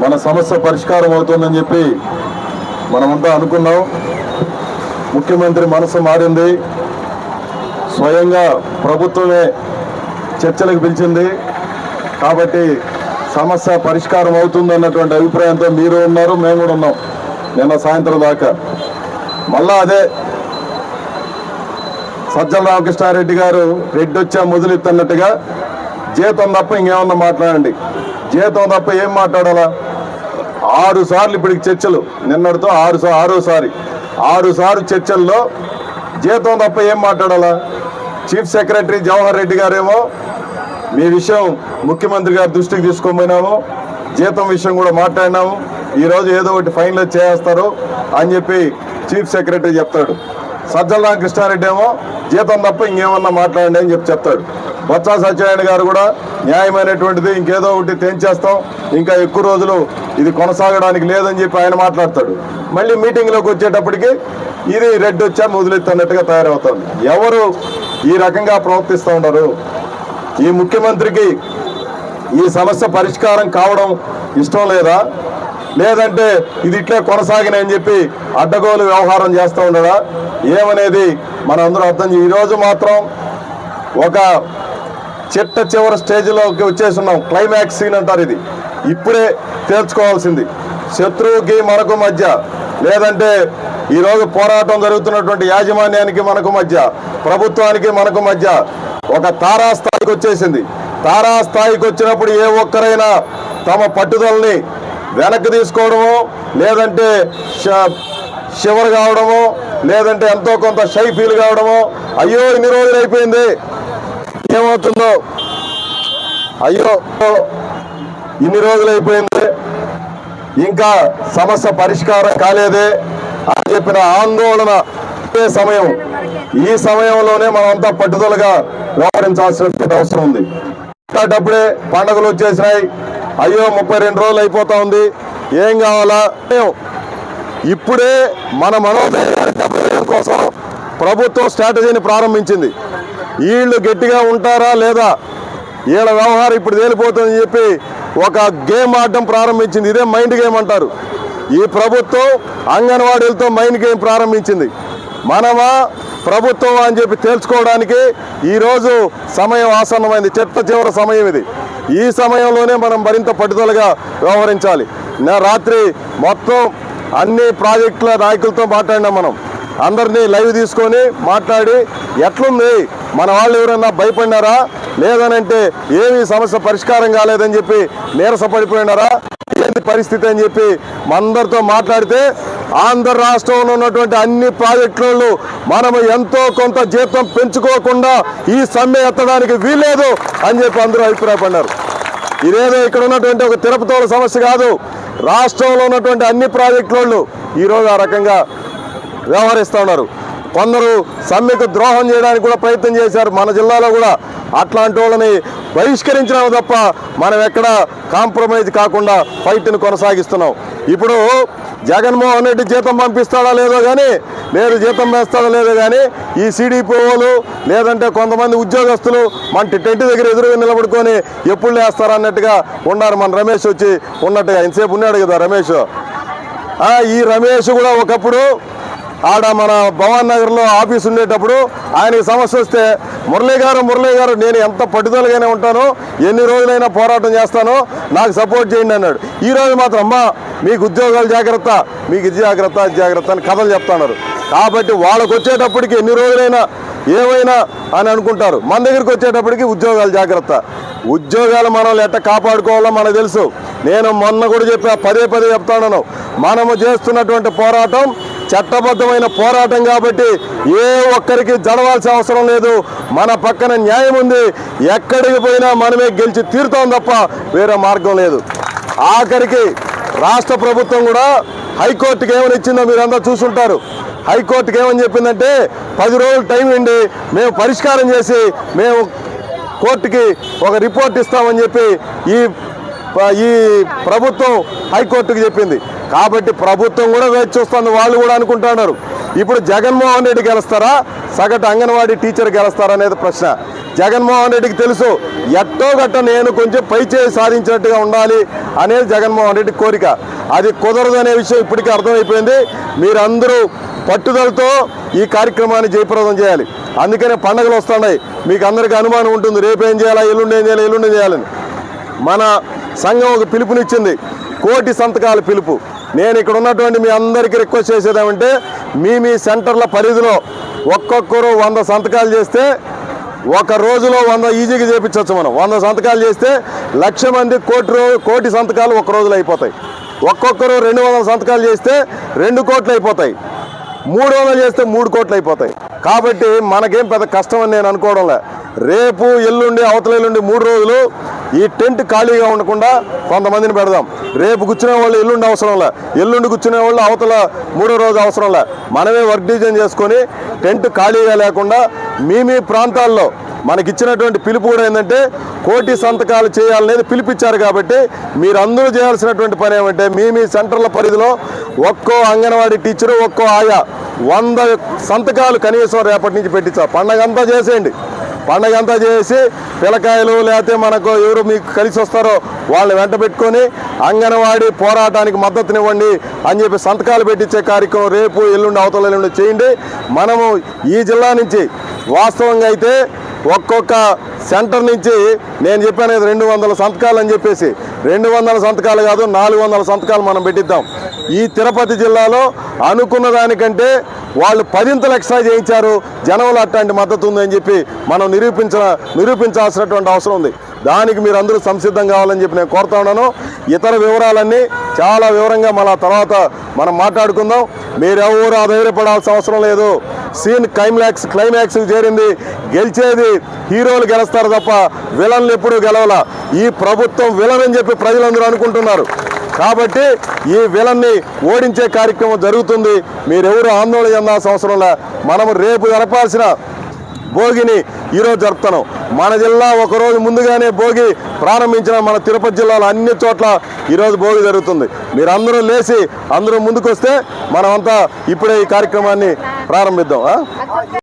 మన సమస్య పరిష్కారం అవుతుందని చెప్పి మనమంతా అనుకున్నాం. ముఖ్యమంత్రి మనసు మారింది. స్వయంగా ప్రభుత్వమే చర్చలకు పిలిచింది. కాబట్టి సమస్య పరిష్కారం అవుతుంది అన్నటువంటి అభిప్రాయంతో మీరు ఉన్నారు మేము కూడా ఉన్నాం. నిన్న సాయంత్రం దాకా. మళ్ళా అదే సజ్జల రామకృష్ణారెడ్డి గారు రెడ్డి వచ్చా మొదలెత్తన్నట్టుగా జీతం తప్ప ఇంకేమన్నా మాట్లాడండి. జీతం తప్ప ఏం మాట్లాడాలా? ఆరు సార్లు ఇప్పటికి చర్చలు. నిన్నటితో ఆరు ఆరోసారి ఆరు సార్లు చర్చల్లో జీతం తప్ప ఏం మాట్లాడాలా? చీఫ్ సెక్రటరీ జవహర్ రెడ్డి గారేమో మీ విషయం ముఖ్యమంత్రి గారి దృష్టికి తీసుకోపోయినాము. జీతం విషయం కూడా మాట్లాడినాము. ఈరోజు ఏదో ఒకటి ఫైనల్ చేస్తారు అని చెప్పి చీఫ్ సెక్రటరీ చెప్తాడు. సజ్జల రామకృష్ణారెడ్డి ఏమో జీతం తప్ప ఇంకేమన్నా మాట్లాడండి అని చెప్పి చెప్తాడు. బొత్స సత్యనారాయణ గారు కూడా న్యాయమైనటువంటిది ఇంకేదో ఒకటి తెంచేస్తాం. ఇంకా ఎక్కువ రోజులు ఇది కొనసాగడానికి లేదని చెప్పి ఆయన మాట్లాడతాడు. మళ్ళీ మీటింగ్లోకి వచ్చేటప్పటికి ఇది రెడ్ వచ్చా మొదలెత్తన్నట్టుగా తయారవుతుంది. ఎవరు ఈ రకంగా ప్రవర్తిస్తూ ఉన్నారు ఈ ముఖ్యమంత్రికి ఈ సమస్య పరిష్కారం కావడం ఇష్టం లేదా? లేదంటే ఇది ఇట్లే కొనసాగినాయని చెప్పి అడ్డగోలు వ్యవహారం చేస్తూ ఉండడా? ఏమనేది మనందరూ అర్థం చే- ఈరోజు మాత్రం ఒక చిట్ట చివరి స్టేజ్లోకి వచ్చేస్తున్నాం క్లైమాక్స్ సీన్ అంటారు ఇది. ఇప్పుడే తేల్చుకోవాల్సింది. శత్రువుకి మనకు మధ్య లేదంటే ఈరోజు పోరాటం జరుగుతున్నటువంటి యాజమాన్యానికి మనకు మధ్య ప్రభుత్వానికి మనకు మధ్య ఒక తారాస్థాయికి వచ్చేసింది. తారాస్థాయికి వచ్చినప్పుడు ఏ ఒక్కరైనా తమ పట్టుదలని వెనక్కి తీసుకోవడమో లేదంటే షివర్ కావడమో లేదంటే ఎంతో కొంత షై ఫీల్ కావడమో అయ్యో ఇన్ని రోజులు అయిపోయింది. ఏమవుతుందో? అయ్యో ఇన్ని రోజులు అయిపోయింది. ఇంకా సమస్య పరిష్కారం కాలేదే అని చెప్పిన ఆందోళన సమయం. ఈ సమయంలోనే మనమంతా పట్టుదలగా వ్యవహరించాల్సిన అవసరం ఉంది. అప్పుడే పండుగలు వచ్చేసినాయి. అయ్యో ముప్పై రెండు రోజులు అయిపోతా ఉంది. ఏం కావాలా? ఇప్పుడే మన మనోధైర్యాన్ని దెబ్బతీయడం కోసం ప్రభుత్వం స్ట్రాటజీని ప్రారంభించింది. వీళ్ళు గట్టిగా ఉంటారా లేదా? వీళ్ళ వ్యవహారం ఇప్పుడు తేలిపోతుందని చెప్పి ఒక గేమ్ ఆడడం ప్రారంభించింది. ఇదే మైండ్ గేమ్ అంటారు. ఈ ప్రభుత్వం అంగన్వాడీలతో మైండ్ గేమ్ ప్రారంభించింది. మనమా ప్రభుత్వం అని చెప్పి తేల్చుకోవడానికి ఈరోజు సమయం ఆసన్నమైంది. చెత్త చివరి సమయం ఇది. ఈ సమయంలోనే మనం మరింత పట్టుదలగా వ్యవహరించాలి. నా రాత్రి మొత్తం అన్ని ప్రాజెక్టుల నాయకులతో మాట్లాడినాం మనం. అందరినీ లైవ్ తీసుకొని మాట్లాడి ఎట్లుంది? మన వాళ్ళు ఎవరైనా భయపడినారా? లేదనంటే ఏమీ సమస్య పరిష్కారం కాలేదని చెప్పి నీరసపడిపోయినారా? ఏంది పరిస్థితి అని చెప్పి అందరితో మాట్లాడితే ఆంధ్ర రాష్ట్రంలో ఉన్నటువంటి అన్ని ప్రాజెక్టులలో మనము ఎంతో కొంత జీతం పెంచుకోకుండా ఈ సమ్మె ఎత్తడానికి వీలేదు అని చెప్పి అందరూ అభిప్రాయపడ్డారు. ఇదేదో ఇక్కడ ఉన్నటువంటి ఒక తిరుపతిలో సమస్య కాదు. రాష్ట్రంలో ఉన్నటువంటి అన్ని ప్రాజెక్టులు ఈరోజు ఆ రకంగా వ్యవహరిస్తూ ఉన్నారు. కొందరు సమ్మెకు ద్రోహం చేయడానికి కూడా ప్రయత్నం చేశారు. మన జిల్లాలో కూడా అట్లాంటి వాళ్ళని బహిష్కరించినాము తప్ప మనం ఎక్కడ కాంప్రమైజ్ కాకుండా ఫైట్ని కొనసాగిస్తున్నాం. ఇప్పుడు జగన్మోహన్ రెడ్డి జీతం పంపిస్తాడా లేదో కానీ లేదు జీతం వేస్తాడో లేదో కానీ ఈ సిడిపిఓలు లేదంటే కొంతమంది ఉద్యోగస్తులు మన టెంట్ దగ్గర ఎదురుగా నిలబడుకొని ఎప్పుడు లేస్తారా అన్నట్టుగా ఉన్నారు. మన రమేష్ వచ్చి ఉన్నట్టుగా ఇంతసేపు ఉన్నాడు కదా రమేష్. ఈ రమేష్ కూడా ఒకప్పుడు ఆడ మన భవన్ నగర్లో ఆఫీస్ ఉండేటప్పుడు ఆయనకి సమస్య వస్తే మురళీ గారు మురళీ గారు నేను ఎంత పట్టుదలగానే ఉంటాను ఎన్ని రోజులైనా పోరాటం చేస్తాను నాకు సపోర్ట్ చేయండి అన్నాడు. ఈ రోజు మాత్రం అమ్మా మీకు ఉద్యోగాలు జాగ్రత్త మీకు ఇది జాగ్రత్త జాగ్రత్త అని కథలు చెప్తున్నారు. కాబట్టి వాళ్ళకు వచ్చేటప్పటికి ఎన్ని రోజులైనా ఏమైనా అని అనుకుంటారు. మన దగ్గరికి వచ్చేటప్పటికి ఉద్యోగాలు జాగ్రత్త. ఉద్యోగాలు మనం ఎట్ట కాపాడుకోవాలో మనకు తెలుసు. నేను మొన్న కూడా చెప్పా పదే పదే చెప్తాను మనము చేస్తున్నటువంటి పోరాటం చట్టబద్ధమైన పోరాటం కాబట్టి ఏ ఒక్కరికి జడవాల్సిన అవసరం లేదు. మన పక్కన న్యాయం ఉంది. ఎక్కడికి పోయినా మనమే గెలిచి తీరుతాం తప్ప వేరే మార్గం లేదు. ఆఖరికి రాష్ట్ర ప్రభుత్వం కూడా హైకోర్టుకి ఏమని ఇచ్చిందో మీరందరూ చూసుంటారు. హైకోర్టుకి ఏమని చెప్పిందంటే పది రోజులు టైం ఇండి మేము పరిష్కారం చేసి మేము కోర్టుకి ఒక రిపోర్ట్ ఇస్తామని చెప్పి ఈ ఈ ప్రభుత్వం హైకోర్టుకి చెప్పింది. కాబట్టి ప్రభుత్వం కూడా వేచి చూస్తుంది వాళ్ళు కూడా అనుకుంటున్నారు. ఇప్పుడు జగన్మోహన్ రెడ్డి గెలుస్తారా? సగటు అంగన్వాడీ టీచర్ గెలుస్తారా అనేది ప్రశ్న. జగన్మోహన్ రెడ్డికి తెలుసు ఎట్టో గట్ట నేను కొంచెం పై చేయి సాధించినట్టుగా ఉండాలి అనేది జగన్మోహన్ రెడ్డి కోరిక. అది కుదరదు అనే విషయం ఇప్పటికీ అర్థమైపోయింది. మీరందరూ పట్టుదలతో ఈ కార్యక్రమాన్ని జయప్రదం చేయాలి. అందుకనే పండుగలు వస్తున్నాయి. మీకు అందరికీ అనుమానం ఉంటుంది రేపు ఏం చేయాలా ఎల్లుండి ఏం చేయాలి ఎల్లుండి చేయాలని. మన సంఘం ఒక పిలుపునిచ్చింది కోటి సంతకాల పిలుపు. నేను ఇక్కడ ఉన్నటువంటి మీ అందరికీ రిక్వెస్ట్ చేసేదేమంటే మీ మీ సెంటర్ల పరిధిలో ఒక్కొక్కరు వంద సంతకాలు చేస్తే ఒక రోజులో వంద ఈజీగా చేపించవచ్చు మనం. వంద సంతకాలు చేస్తే లక్ష మంది కోటి కోటి సంతకాలు ఒక రోజులో అయిపోతాయి. ఒక్కొక్కరు రెండు వందల సంతకాలు చేస్తే రెండు కోట్లు అయిపోతాయి. మూడు వందలు చేస్తే మూడు కోట్లు అయిపోతాయి. కాబట్టి మనకేం పెద్ద కష్టం అని నేను అనుకోవడంలే. రేపు ఎల్లుండి అవతల ఎల్లుండి మూడు రోజులు ఈ టెంట్ ఖాళీగా ఉండకుండా కొంతమందిని పెడదాం. రేపు కూర్చునే వాళ్ళు ఎల్లుండి అవసరంలే ఎల్లుండి కూర్చునే వాళ్ళు అవతల మూడో రోజు అవసరంలే మనమే వర్క్ డిజైన్ చేసుకొని టెంట్ ఖాళీగా లేకుండా మీ మీ ప్రాంతాల్లో మనకిచ్చినటువంటి పిలుపు కూడా ఏంటంటే కోటి సంతకాలు చేయాలనేది పిలిపించారు కాబట్టి మీరందరూ చేయాల్సినటువంటి పని ఏమంటే మీ మీ సెంటర్ల పరిధిలో ఒక్కో అంగన్వాడీ టీచరు ఒక్కో ఆయా వంద సంతకాలు కనీసం రేపటి నుంచి పెట్టించాలి పండగ అంతా చేసేయండి. పండగ అంతా చేసి పిల్లకాయలు లేకపోతే మనకు ఎవరు మీకు కలిసి వస్తారో వాళ్ళని వెంట పెట్టుకొని అంగన్వాడీ పోరాటానికి మద్దతునివ్వండి అని చెప్పి సంతకాలు పెట్టించే కార్యక్రమం రేపు ఎల్లుండి అవతల ఎల్లుండి చేయండి. మనము ఈ జిల్లా నుంచి వాస్తవంగా అయితే ఒక్కొక్క సెంటర్ నుంచి నేను చెప్పాను కదా రెండు వందల సంతకాలు అని చెప్పేసి. రెండు వందల సంతకాలు కాదు నాలుగు వందల సంతకాలు మనం పెట్టిద్దాం. ఈ తిరుపతి జిల్లాలో అనుకున్న దానికంటే వాళ్ళు పదింతలు ఎక్స్ట్రా చేయించారు. జనంలో అట్లాంటి మద్దతు ఉందని చెప్పి మనం నిరూపించ నిరూపించాల్సినటువంటి అవసరం ఉంది. దానికి మీరు అందరూ సంసిద్ధం కావాలని చెప్పి నేను కోరుతా ఉన్నాను. ఇతర వివరాలన్నీ చాలా వివరంగా మన తర్వాత మనం మాట్లాడుకుందాం. మీరెవరు అధైర్యపడాల్సిన అవసరం లేదు. సీన్ క్లైమాక్స్ క్లైమాక్స్ చేరింది. గెలిచేది హీరోలు గెలుస్తారు తప్ప విలన్లు ఎప్పుడూ గెలవల. ఈ ప్రభుత్వం విలన్ అని చెప్పి ప్రజలందరూ అనుకుంటున్నారు. కాబట్టి ఈ విలన్ని ఓడించే కార్యక్రమం జరుగుతుంది. మీరెవరు ఆందోళన చెందాల్సిన అవసరం లే. మనము రేపు జరపాల్సిన భోగిని ఈరోజు జరుపుతున్నాం. మన జిల్లా ఒక రోజు ముందుగానే భోగి ప్రారంభించిన మన తిరుపతి జిల్లాలో అన్ని చోట్ల ఈరోజు భోగి జరుగుతుంది. మీరు అందరూ లేచి అందరూ ముందుకు వస్తే మనమంతా ఇప్పుడే ఈ కార్యక్రమాన్ని ప్రారంభిద్దాం